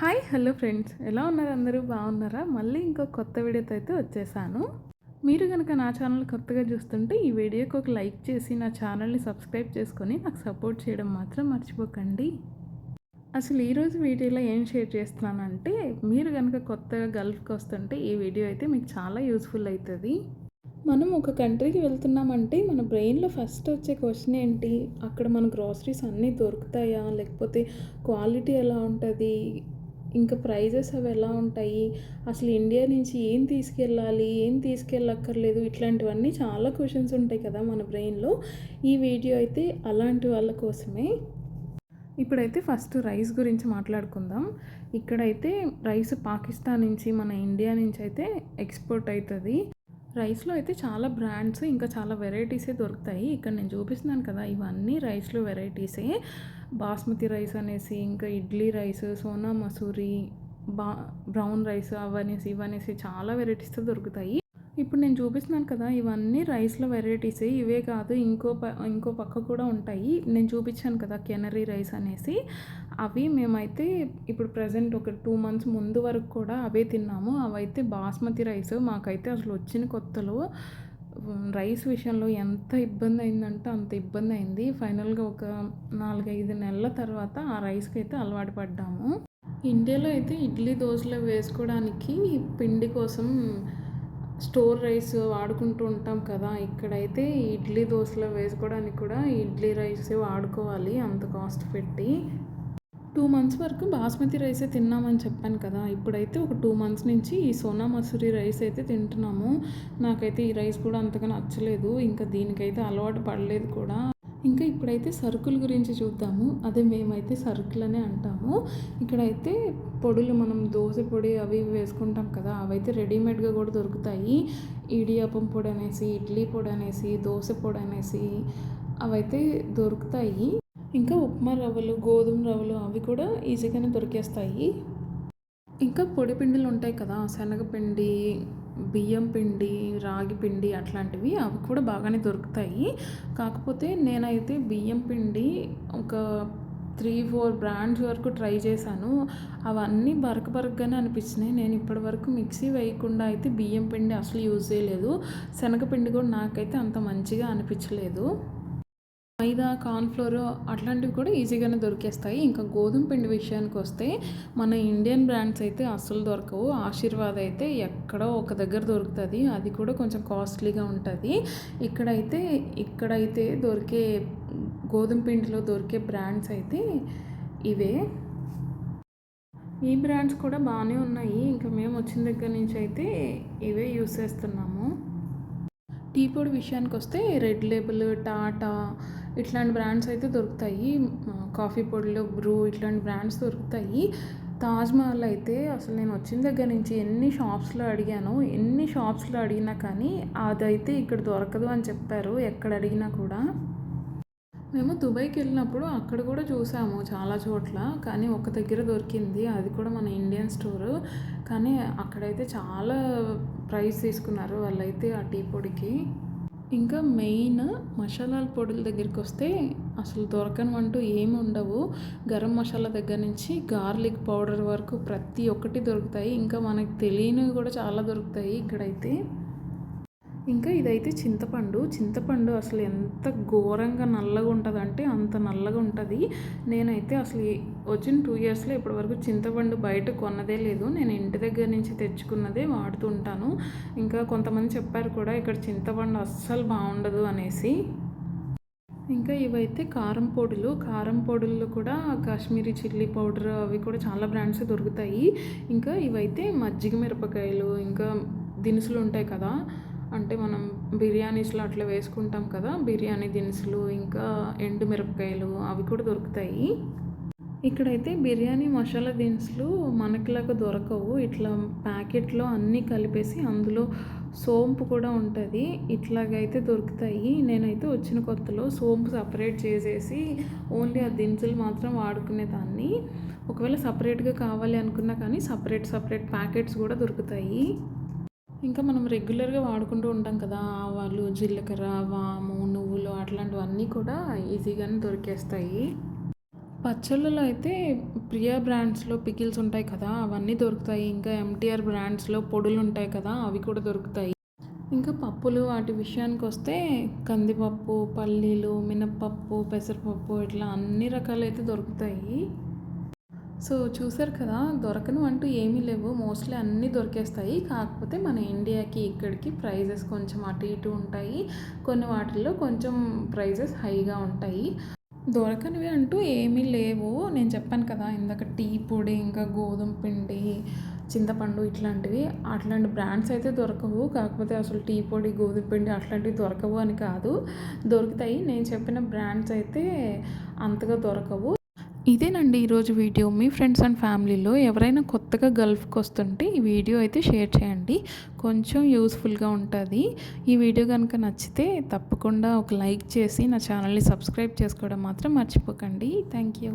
Hi hello friends. ఎలా ఉన్నారు అందరూ? బాగున్నారా? మళ్ళీ ఇంకో కొత్త వీడియోతో అయితే వచ్చేసాను. మీరు కనుక నా ఛానల్ కొత్తగా చూస్తుంటే ఈ వీడియోకి ఒక లైక్ చేసి నా ఛానల్ని సబ్స్క్రైబ్ చేసుకొని నాకు సపోర్ట్ చేయడం మాత్రం మర్చిపోకండి. అసలు ఈరోజు వీడియోలో ఏం షేర్ చేస్తున్నానంటే మీరు కనుక కొత్తగా గల్ఫ్కి వస్తుంటే ఈ వీడియో అయితే మీకు చాలా యూస్ఫుల్ అవుతుంది. మనం ఒక కంట్రీకి వెళ్తున్నామంటే మన బ్రెయిన్లో ఫస్ట్ వచ్చే క్వశ్చన్ ఏంటి? అక్కడ మన గ్రాసరీస్ అన్నీ దొరుకుతాయా? లేకపోతే క్వాలిటీ ఎలా ఉంటుంది? ఇంకా ప్రైజెస్ అవి ఎలా ఉంటాయి? అసలు ఇండియా నుంచి ఏం తీసుకెళ్ళాలి? ఏం తీసుకెళ్ళక్కర్లేదు? ఇట్లాంటివన్నీ చాలా క్వశ్చన్స్ ఉంటాయి కదా మన బ్రెయిన్లో ఈ వీడియో అయితే అలాంటి వాళ్ళ కోసమే. ఇప్పుడైతే ఫస్ట్ రైస్ గురించి మాట్లాడుకుందాం. ఇక్కడైతే రైస్ పాకిస్తాన్ నుంచి మన ఇండియా నుంచి అయితే ఎక్స్పోర్ట్ అవుతుంది రైస్లో అయితే చాలా బ్రాండ్స్ ఇంకా చాలా వెరైటీసే దొరుకుతాయి. ఇక్కడ నేను చూపిస్తున్నాను కదా ఇవన్నీ రైస్లో వెరైటీసే. బాస్మతి రైస్ అనేసి ఇంకా ఇడ్లీ రైస్ సోనా మసూరి బా బ్రౌన్ రైస్ అవనేసి ఇవనేసి చాలా వెరైటీస్తో దొరుకుతాయి. ఇప్పుడు నేను చూపిస్తున్నాను కదా ఇవన్నీ రైస్లో వెరైటీస్. ఇవే కాదు ఇంకో ప ఇంకో పక్క కూడా ఉంటాయి. నేను చూపించాను కదా కెనరీ రైస్ అనేసి. అవి మేమైతే ఇప్పుడు ప్రజెంట్ ఒక టూ మంత్స్ ముందు వరకు కూడా అవే తిన్నాము. అవైతే బాస్మతి రైస్ మాకైతే అసలు వచ్చిన కొత్తలో రైస్ విషయంలో ఎంత ఇబ్బంది అయిందంటే అంత ఇబ్బంది అయింది. ఫైనల్గా ఒక నాలుగైదు నెలల తర్వాత ఆ రైస్కి అయితే అలవాటు పడ్డాము. ఇండియాలో అయితే ఇడ్లీ దోశలు వేసుకోవడానికి పిండి కోసం స్టోర్ రైస్ వాడుకుంటూ ఉంటాం కదా ఇక్కడైతే ఇడ్లీ దోశలో వేసుకోవడానికి కూడా ఇడ్లీ రైస్ వాడుకోవాలి అంత కాస్ట్ పెట్టి. టూ మంత్స్ వరకు బాస్మతి రైసే తిన్నామని చెప్పాను కదా ఇప్పుడైతే ఒక టూ మంత్స్ నుంచి ఈ సోనా మసూరి రైస్ అయితే తింటున్నాము. నాకైతే ఈ రైస్ కూడా అంతగా నచ్చలేదు ఇంకా దీనికైతే అలవాటు పడలేదు కూడా. ఇంకా ఇప్పుడైతే సరుకుల గురించి చూద్దాము అదే మేమైతే సరుకులు అనే అంటాము. ఇక్కడైతే పొడులు మనం దోశ పొడి అవి వేసుకుంటాం కదా అవైతే రెడీమేడ్గా కూడా దొరుకుతాయి. ఇడియాపం పొడి అనేసి ఇడ్లీ పొడి అనేసి దోశ పొడి అనేసి అవైతే దొరుకుతాయి. ఇంకా ఉప్మా రవ్వలు గోధుమ రవ్వలు అవి కూడా ఈజీగానే దొరికేస్తాయి. ఇంకా పొడి పిండిలు ఉంటాయి కదా శనగపిండి బియ్యం పిండి రాగి పిండి అట్లాంటివి అవి కూడా బాగానే దొరుకుతాయి. కాకపోతే నేనైతే బియ్యం పిండి ఒక త్రీ ఫోర్ బ్రాండ్స్ వరకు ట్రై చేశాను. అవన్నీ బరక బరకగానే అనిపించినాయి. నేను ఇప్పటి వరకు మిక్సీ వేయకుండా అయితే బియ్యం పిండి అసలు యూజ్ చేయలేదు. శనగపిండి కూడా నాకైతే అంత మంచిగా అనిపించలేదు. మైదా కార్న్ఫ్లోర్ అట్లాంటివి కూడా ఈజీగానే దొరికేస్తాయి. ఇంకా గోధుమ పిండి విషయానికి వస్తే మన ఇండియన్ బ్రాండ్స్ అయితే అస్సలు దొరకవు. ఆశీర్వాద్ అయితే ఎక్కడో ఒక దగ్గర దొరుకుతుంది. అది కూడా కొంచెం కాస్ట్లీగా ఉంటుంది. ఇక్కడైతే ఇక్కడైతే దొరికే గోధుమ పిండిలో దొరికే బ్రాండ్స్ అయితే ఇవే. ఈ బ్రాండ్స్ కూడా బాగానే ఉన్నాయి. ఇంకా మేము వచ్చిన దగ్గర నుంచి అయితే ఇవే యూస్ చేస్తున్నాము. టీ పొడి విషయానికి వస్తే రెడ్ లేబుల్ టాటా ఇట్లాంటి బ్రాండ్స్ అయితే దొరుకుతాయి. కాఫీ పొడిలో బ్రూ ఇట్లాంటి బ్రాండ్స్ దొరుకుతాయి. తాజ్మహల్ అయితే అసలు నేను వచ్చిన దగ్గర నుంచి ఎన్ని షాప్స్లో అడిగాను ఎన్ని షాప్స్లో అడిగినా కానీ అదైతే ఇక్కడ దొరకదు అని చెప్పారు. ఎక్కడ అడిగినా కూడా. మేము దుబాయ్కి వెళ్ళినప్పుడు అక్కడ కూడా చూసాము చాలా చోట్ల కానీ ఒక దగ్గర దొరికింది. అది కూడా మన ఇండియన్ స్టోరు. కానీ అక్కడైతే చాలా ప్రైస్ తీసుకున్నారు వాళ్ళైతే ఆ టీ పొడికి. ఇంకా మెయిన్ మసాలాల పొడుల దగ్గరికి వస్తే అసలు దొరకని అంటూ ఏమి ఉండవు. గరం మసాలా దగ్గర నుంచి గార్లిక్ పౌడర్ వరకు ప్రతి ఒక్కటి దొరుకుతాయి. ఇంకా మనకి తెలియనివి కూడా చాలా దొరుకుతాయి ఇక్కడైతే. ఇంకా ఇదైతే చింతపండు. చింతపండు అసలు ఎంత ఘోరంగా నల్లగా ఉంటుంది అంటే అంత నల్లగా ఉంటుంది. నేనైతే అసలు వచ్చిన టూ ఇయర్స్లో ఇప్పటివరకు చింతపండు బయట కొన్నదే లేదు. నేను ఇంటి దగ్గర నుంచి తెచ్చుకున్నదే వాడుతూ ఉంటాను. ఇంకా కొంతమంది చెప్పారు కూడా ఇక్కడ చింతపండు అస్సలు బాగుండదు అనేసి. ఇంకా ఇవైతే కారం పొడులు. కారం పొడుల్లో కూడా కాశ్మీరీ చిల్లీ పౌడర్ అవి కూడా చాలా బ్రాండ్స్ దొరుకుతాయి. ఇంకా ఇవైతే మజ్జిగ మిరపకాయలు ఇంకా దినుసులు ఉంటాయి కదా. అంటే మనం బిర్యానీస్లో అట్లా వేసుకుంటాం కదా బిర్యానీ దినుసులు ఇంకా ఎండు మిరపకాయలు అవి కూడా దొరుకుతాయి. ఇక్కడైతే బిర్యానీ మసాలా దినుసులు మనకిలాగా దొరకవు. ఇట్లా ప్యాకెట్లో అన్నీ కలిపేసి అందులో సోంపు కూడా ఉంటుంది. ఇట్లాగైతే దొరుకుతాయి. నేనైతే వచ్చిన కొత్తలో సోంపు సపరేట్ చేసేసి ఓన్లీ ఆ దినుసులు మాత్రం వాడుకునేదాన్ని ఒకవేళ సపరేట్గా కావాలి అనుకున్నా కానీ సపరేట్ సపరేట్ ప్యాకెట్స్ కూడా దొరుకుతాయి. ఇంకా మనం రెగ్యులర్గా వాడుకుంటూ ఉంటాం కదా ఆవాలు జీలకర్ర వాము నువ్వులు అట్లాంటివన్నీ కూడా ఈజీగానే దొరికేస్తాయి. పచ్చళ్ళలో అయితే ప్రియా బ్రాండ్స్లో పికిల్స్ ఉంటాయి కదా అవన్నీ దొరుకుతాయి. ఇంకా ఎంటీఆర్ బ్రాండ్స్లో పొడులు ఉంటాయి కదా అవి కూడా దొరుకుతాయి. ఇంకా పప్పులు వాటి విషయానికి వస్తే కందిపప్పు పల్లీలు మినప్పప్పు పెసరపప్పు ఇట్లా అన్ని రకాలైతే దొరుకుతాయి. సో చూసారు కదా దొరకను అంటూ ఏమీ లేవు. మోస్ట్లీ అన్నీ దొరికేస్తాయి. కాకపోతే మన ఇండియాకి ఇక్కడికి ప్రైజెస్ కొంచెం అటు ఇటు ఉంటాయి. కొన్ని వాటిల్లో కొంచెం ప్రైజెస్ హైగా ఉంటాయి. దొరకనివి అంటూ ఏమీ లేవు. నేను చెప్పాను కదా ఇందాక టీ పొడి ఇంకా గోధుమ పిండి చింతపండు ఇట్లాంటివి. అట్లాంటి బ్రాండ్స్ అయితే దొరకవు. కాకపోతే అసలు టీ పొడి గోధుమ పిండి అట్లాంటివి దొరకవు అని కాదు. దొరుకుతాయి. నేను చెప్పిన బ్రాండ్స్ అయితే అంతగా దొరకవు. ఇదేనండి ఈరోజు వీడియో. మీ ఫ్రెండ్స్ అండ్ ఫ్యామిలీలో ఎవరైనా కొత్తగా గల్ఫ్కి వస్తుంటే ఈ వీడియో అయితే షేర్ చేయండి. కొంచెం యూస్ఫుల్గా ఉంటుంది. ఈ వీడియో కనుక నచ్చితే తప్పకుండా ఒక లైక్ చేసి నా ఛానల్ని సబ్స్క్రైబ్ చేసుకోవడం మాత్రం మర్చిపోకండి. Thank you.